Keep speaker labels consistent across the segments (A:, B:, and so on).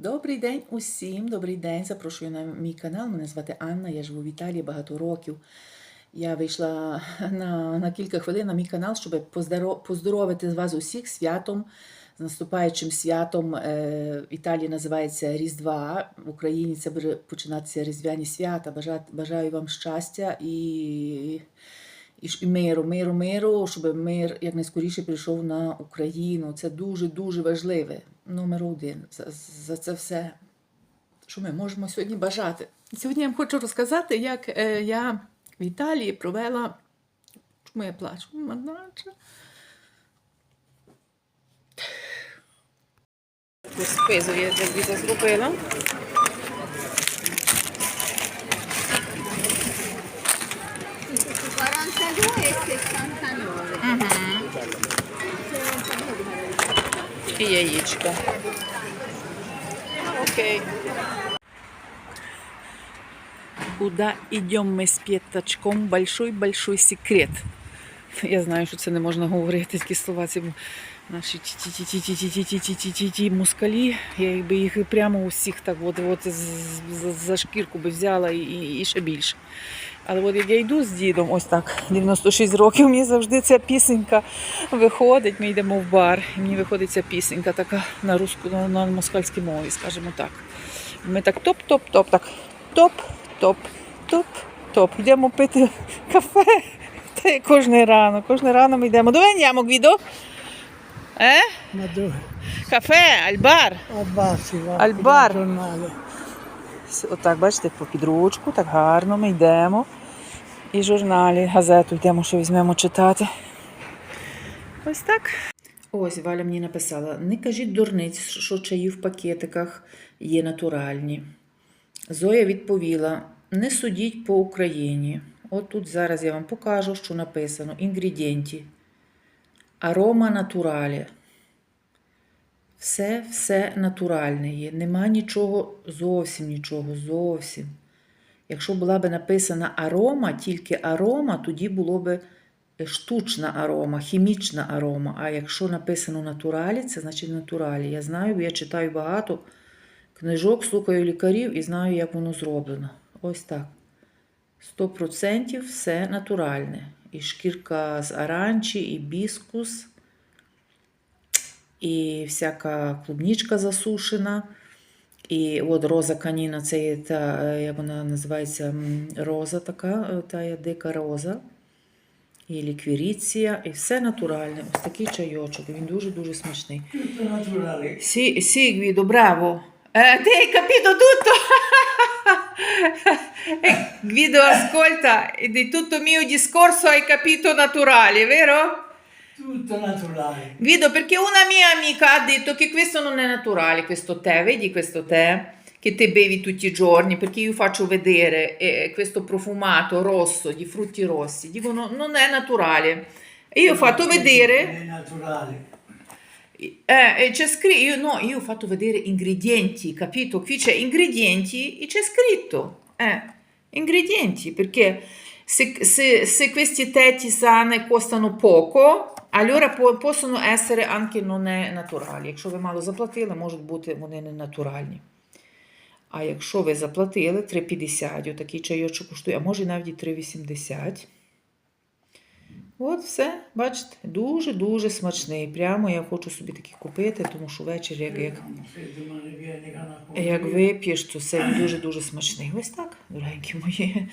A: Добрий день усім, добрий день. Запрошую на мій канал. Мене звати Анна, я живу в Італії багато років. Я вийшла на, на кілька хвилин на мій канал, щоб поздоро- поздоровити вас усіх святом, з наступаючим святом. Е, в Італії називається Різдва. В Україні це буде починатися Різдвяні свята. Бажаю вам щастя і, і, миру, миру, миру, щоб мир якнайскоріше прийшов на Україну. Це дуже-дуже важливе. Номер один. За, за це все, що ми можемо сьогодні бажати. Сьогодні я вам хочу розказати, як е, я в Італії провела. Чому я плачу? Спизу я зробила. І яєчко. Окей. Куда йдемо ми з п'ятачком? Большой-большой секрет. Я знаю, що це не можна говорити, такі слова. Це наші ті-ті-ті-ті-ті-ті-ті-ті-ті-ті мускалі. Я якби їх прямо усіх так от, от за шкірку би взяла і, і, і ще більше. Але от як я йду з дідом, ось так, 96 років, мені завжди ця пісенька виходить. Ми йдемо в бар, і мені виходить ця пісенька така на руску, на, москальській мові, скажімо так. Ми так топ-топ-топ, так топ-топ-топ-топ. Йдемо пити кафе. Та й кожне рано, кожне рано ми йдемо. Dove andiamo, Guido? Eh?
B: Ma dove?
A: Кафе, альбар. Bar.
B: giornale.
A: Отак, бачите, по підручку, так гарно ми йдемо. І журналі, газету йдемо, що візьмемо читати. Ось так. Ось Валя мені написала: не кажіть дурниць, що чаї в пакетиках є натуральні. Зоя відповіла: не судіть по Україні. От тут зараз я вам покажу, що написано: інгредієнті. Арома натуралі. Все, все натуральне є. Нема нічого, зовсім нічого, зовсім. Якщо була би написана арома, тільки арома, тоді було би штучна арома, хімічна арома. А якщо написано натуралі, це значить натуралі. Я знаю, бо я читаю багато книжок, слухаю лікарів і знаю, як воно зроблено. Ось так. 100% все натуральне. І шкірка з аранчі, і біскус і всяка клубнічка засушена. І от роза каніна, це є та, е, як вона називається, роза така, е, та є дика роза. І ліквіріція, і все натуральне. Ось такий чайочок. Він дуже-дуже смачний. Bravo. Eh, te hai capito tutto? Eh, Guido, ascolta, di tutto mio discorso hai capito naturale, vero?
B: Tutto naturale.
A: Guido, perché una mia amica ha detto che questo non è naturale, questo tè, vedi questo tè che te bevi tutti i giorni, perché io faccio vedere eh, questo profumato rosso di frutti rossi, dicono non è naturale. E io ho fatto vedere,
B: È naturale.
A: eh, c'è scritto, io, no, io ho fatto vedere ingredienti, capito? Qui c'è ingredienti e c'è scritto, eh, ingredienti, perché se, se- se questi tè tisane costano poco, allora po- possono essere anche è naturali. Якщо ви мало заплатили, можуть бути вони не натуральні. А якщо ви заплатили 3,50, отакий чайочок коштує, а може навіть 3,80. От все, бачите, дуже-дуже смачний. Прямо я хочу собі такі купити, тому що ввечері, як, як, як вип'єш, то це дуже-дуже смачний. Ось так, дорогенькі мої.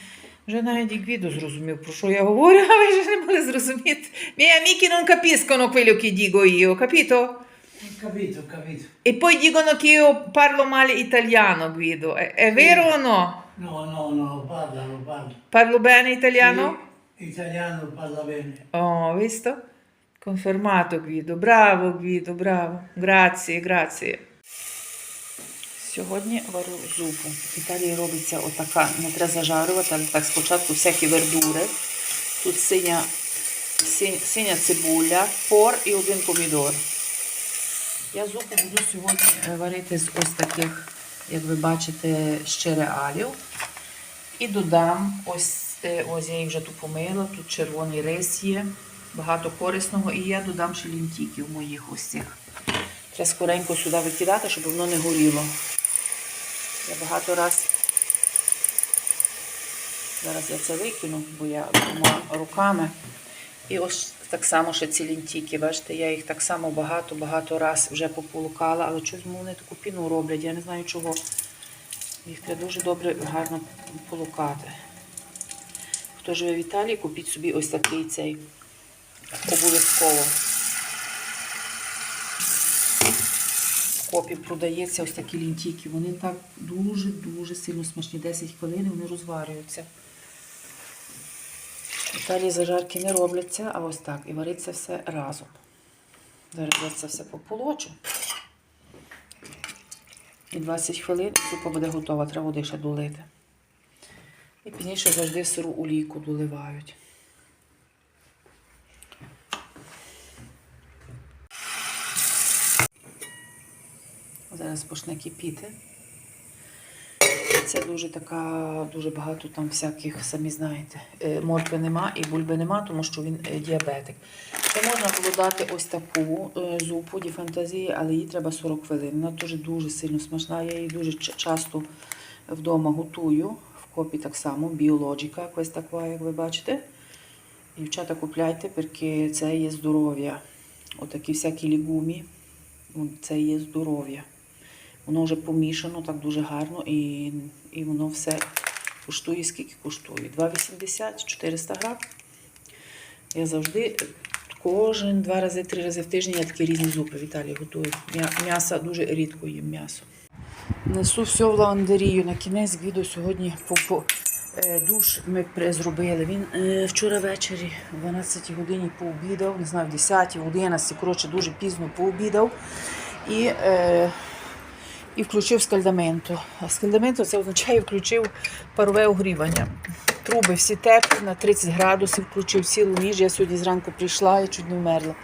A: Вже навіть і Гвідо зрозумів, про що я говорю, а ви вже не могли зрозуміти. Miei amici non capiscono quello che dico io, capito?
B: Ho capito, ho capito.
A: E poi dicono che io parlo male italiano, Guido. È, è vero o no?
B: No, no, no, parlano, parla.
A: Parlo bene italiano?
B: Sì, Italiano parla bene.
A: Oh, visto? Confermato Guido. Bravo Guido, bravo. Grazie, grazie. Сьогодні варю зупу. В Італії робиться отака, не треба зажарювати, але так спочатку всякі вердури. Тут синя, синь- синя цибуля, пор і один помідор. Я зупу буду сьогодні е, варити з ось таких, як ви бачите, щереалів. І додам ось, е, ось я їх вже тут помила, тут червоний рис є, багато корисного, і я додам ще лінтіків моїх ось цих. Треба скоренько сюди викидати, щоб воно не горіло. Я багато раз. Зараз я це викину, бо я двома руками. І ось так само ще ці лінтіки. Бачите, я їх так само багато-багато раз вже пополукала, але щось вони таку піну роблять, я не знаю чого. Їх треба дуже добре, гарно полукати. Хто живе в Італії, купіть собі ось такий цей обов'язково. В продається ось такі лінтіки. Вони так дуже-дуже сильно смачні. 10 хвилин вони розварюються. Італії зажарки не робляться, а ось так. І вариться все разом. Зараз це все пополочу. І 20 хвилин супа буде готова, треба води ще долити. І пізніше завжди сиру олійку доливають. Зараз почне кипіти. Це дуже така, дуже багато там всяких, самі знаєте, е, моркви нема і бульби нема, тому що він е, діабетик. Ще можна було дати ось таку е, зупу ді фантазії, але їй треба 40 хвилин. Вона дуже дуже сильно смачна. Я її дуже часто вдома готую. В копі так само, біологіка, ось така, як ви бачите. Дівчата, купляйте, перки це є здоров'я. Отакі всякі лігумі, це є здоров'я. Воно вже помішано так дуже гарно і, і воно все коштує, скільки коштує? 2,80, 400 грам. Я завжди кожен два рази, три рази в тиждень я такі різні зупи в готую. М'ясо дуже рідко їм м'ясо. Несу все в лавандерію. На кінець відео сьогодні по, по, е, душ ми зробили. Він е, вчора ввечері о 12 годині пообідав, не знаю, в 10, в 11, коротше, дуже пізно пообідав. І, е, і включив скальдаменто. А скальдаменто це означає включив парове огрівання. Труби всі теплі на 30 градусів, включив цілу ніж. Я сьогодні зранку прийшла і чуть не вмерла.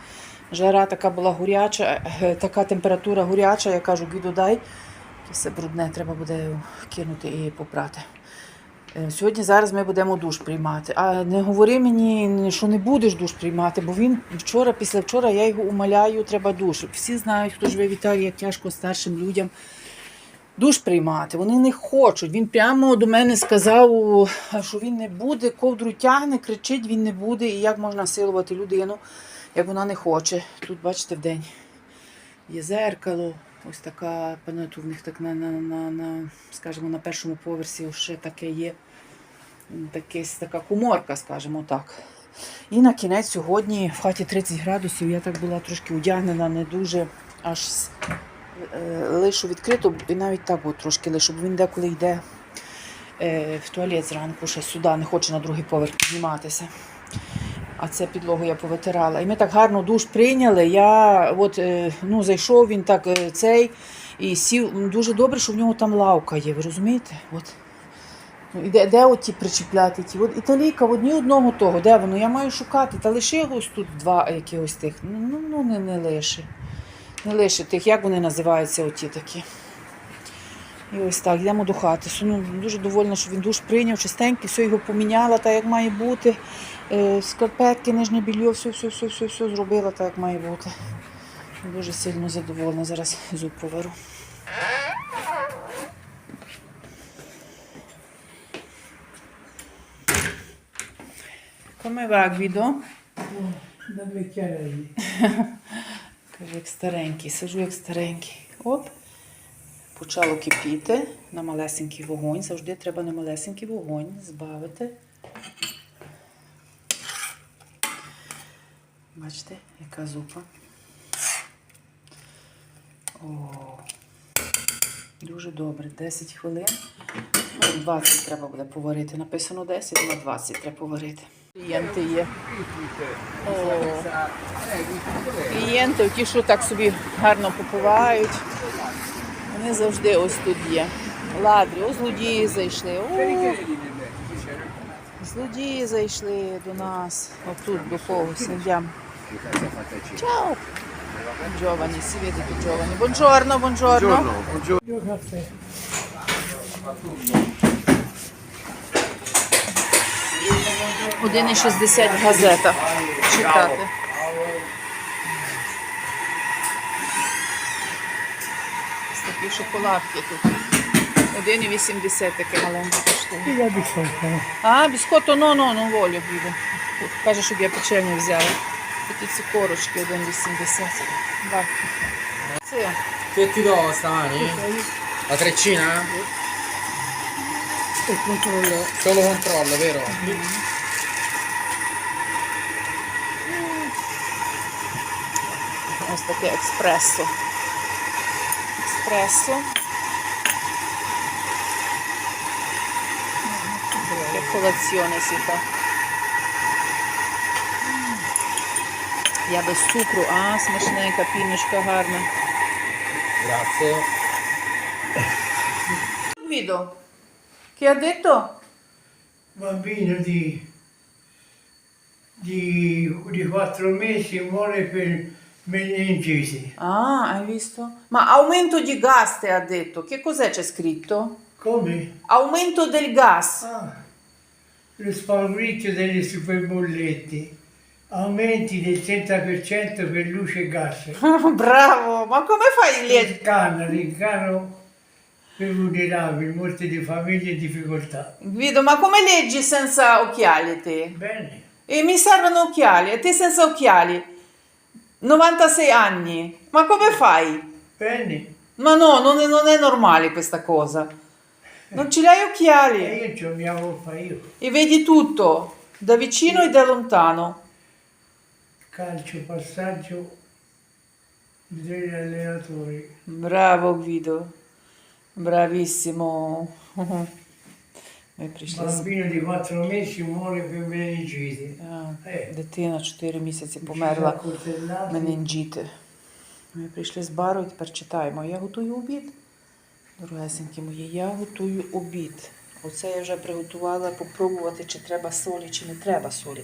A: Жара така була горяча, е, така температура горяча, я кажу, Гідо, дай. Все брудне, треба буде кинути і попрати. Е, Сьогодні зараз ми будемо душ приймати. А не говори мені, що не будеш душ приймати, бо він вчора, після вчора я його умоляю, треба душ. Всі знають, хто живе в Італії, як тяжко старшим людям душ приймати. Вони не хочуть. Він прямо до мене сказав, що він не буде, ковдру тягне, кричить, він не буде. І як можна силувати людину, як вона не хоче. Тут, бачите, вдень є зеркало. Ось така панету в них так на, на, на, на, скажімо, на першому поверсі ще таке є. Таке, така куморка, скажімо так. І на кінець сьогодні в хаті 30 градусів. Я так була трошки одягнена, не дуже аж лишу відкрито, і навіть так от трошки лишу, бо він деколи йде е, в туалет зранку, ще сюди, не хоче на другий поверх підніматися. А це підлогу я повитирала. І ми так гарно душ прийняли. Я от, е, ну, зайшов він так е, цей і сів. Дуже добре, що в нього там лавка є, ви розумієте? От. Ну, і де, де оті причіпляти ті? От італійка, от ні одного того, де воно? Я маю шукати. Та лише ось тут два якихось тих. Ну, ну, ну не, не лише. Не лише тих, як вони називаються оті такі. І ось так, йдемо до хати. Ну, дуже довольна, що він душ прийняв, чистенький, все його поміняла так, як має бути. Е, Скарпетки, нижнє білье, все, все, все, все, все зробила так, як має бути. Дуже сильно задоволена. Зараз зуб поверу. Come va, Guido?
B: Da
A: Каже, як старенький, сижу як старенький. Оп. Почало кипіти на малесенький вогонь. Завжди треба на малесенький вогонь збавити. Бачите, яка зупа. О, дуже добре. 10 хвилин. Ну, 20 треба буде поварити. Написано 10, на 20 треба поварити. Клієнти є. О, клієнти, ті, що так собі гарно попивають, вони завжди ось тут є. Ладрі, о, злодії зайшли. О, злодії зайшли до нас. Отут до когось сидям. Чао! Джовані, сіди
B: види Бонжорно,
A: бонжорно. Бонжорно. 1,60 газета читати. Такі шоколадки тут. 1,80 таке маленьке коштує.
B: Я біскотно.
A: А, біскотто, ну, ну, ну, волю буде. Каже, щоб я печені взяла. Такі ці корочки 1,80. Так. Це.
C: Che ti do stamani? La treccina?
B: Il controllo.
C: Solo controllo, vero? Mm -hmm.
A: Ось таке експресо. Експресо. Як колаціоне fa. Я без цукру, а, смачненька, піночка гарна.
C: Grazie.
A: Guido, che ha detto?
B: Bambino di, di, di 4 mesi muore per meningiti.
A: Ah, hai visto? Ma aumento di gas te ha detto. Che cos'è c'è scritto?
B: Come?
A: Aumento del gas.
B: Ah, lo spaurito delle superbollette. Aumenti del 30% per luce e gas.
A: Bravo, ma come fai lì?
B: L'incano, l'incano per vulnerabili, molte di famiglie in difficoltà.
A: Guido, ma come leggi senza occhiali te?
B: Bene,
A: E mi servono occhiali, e te senza occhiali? 96 anni. Ma come fai?
B: bene.
A: Ma no, non è, non è normale questa cosa. Non ce l'hai
B: E
A: occhiali
B: io ci mia colpa io.
A: e vedi tutto, da vicino e da lontano.
B: Calcio, passaggio degli allenatori.
A: Bravo Guido, bravissimo. Ми прийшли з
B: Bambino di 4 mesi muore per Е.
A: дитина 4 місяці померла
B: Coltellati.
A: менинджити. Ми прийшли з бару і тепер читаємо. Я готую обід. Дорогесенькі мої, я готую обід. Оце я вже приготувала попробувати, чи треба солі, чи не треба солі.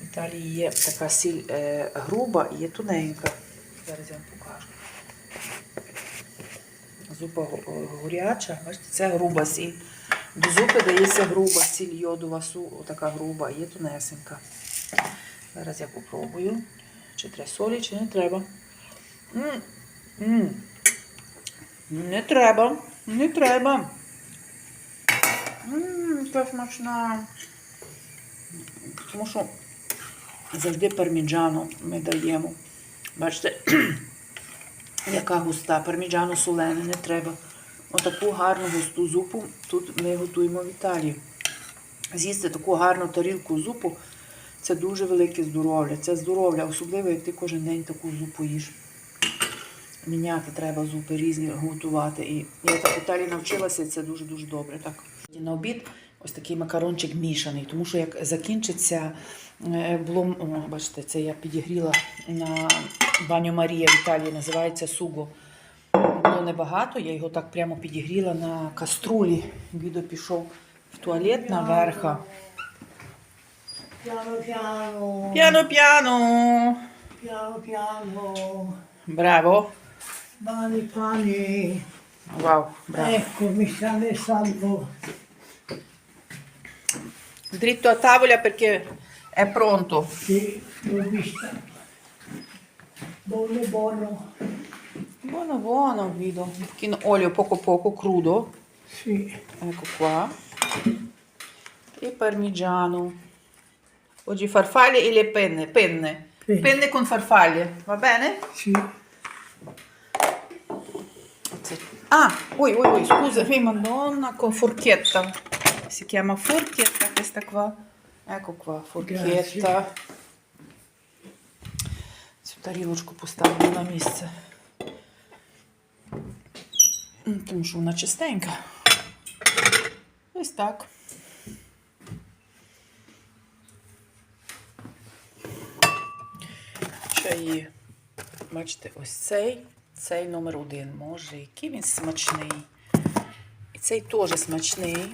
A: В Італії є така сіль е, груба і є тоненька. Зараз я вам покажу. Зупа го- горяча, бачите, це груба сіль. До зупи дається груба сіль йодова, су, така груба, є тонесенька. Зараз я попробую, чи треба солі, чи не треба. М, м. Не треба, не треба. М, Яка смачна. Тому що завжди парміджану ми даємо. Бачите, яка густа, парміджану солене не треба. Отаку гарну густу зупу тут ми готуємо в Італії. З'їсти таку гарну тарілку зупу це дуже велике здоров'я. Це здоров'я, особливо, як ти кожен день таку зупу їш. Міняти треба зупи різні готувати. І я так в Італії навчилася, і це дуже-дуже добре. Так. На обід ось такий макарончик мішаний, тому що як закінчиться, е, було, о, бачите, це я підігріла на баню Марія в Італії, називається суго. Було небагато, я його так прямо підігріла на каструлі. Відо пішов в туалет наверха.
B: Piano piano.
A: П'яно-п'яно.
B: Piano piano.
A: Браво.
B: Mani pani.
A: Вау, браво.
B: Ecco, mi sta salvo.
A: Dritto a tavola perché è pronto.
B: Sì, l'ho vista. Buono, buono.
A: Buono, buono, Guido. Un pochino olio poco poco, crudo.
B: Sì,
A: Ecco qua. E parmigiano. Oggi farfalle e le penne. Penne.
B: Penne.
A: Penne con farfalle, va bene?
B: sì.
A: Sì. Ah, ui, ui, ui, scusami, madonna, con forchetta. Si chiama forchetta questa qua. Ecco qua, forchetta. Цю тарілочку поставлю на місце. Тому що вона чистенька. Ось так. Чаї. Бачите, ось цей, цей номер один. Може, який він смачний. І цей теж смачний.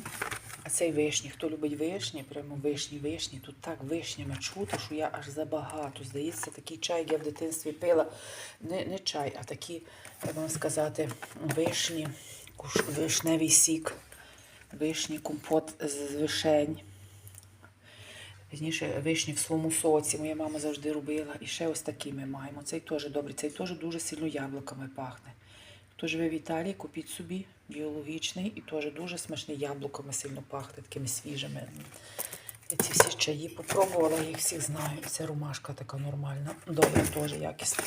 A: А цей вишні. Хто любить вишні, прямо вишні, вишні. Тут так вишнями чути, що я аж забагато. Здається, такий чай, як я в дитинстві пила. Не, не чай, а такі, як вам сказати, вишні, вишневий сік, вишні, компот з вишень. Пізніше вишні в своєму соці. Моя мама завжди робила. І ще ось такі ми маємо. Цей теж добрий. Цей теж дуже сильно яблуками пахне. Хто живе в Італії, купіть собі біологічний і теж дуже смачний яблуками сильно пахне, такими свіжими. Я ці всі чаї попробувала, я їх всіх знаю. Це ромашка така нормальна. Добре, теж якісна.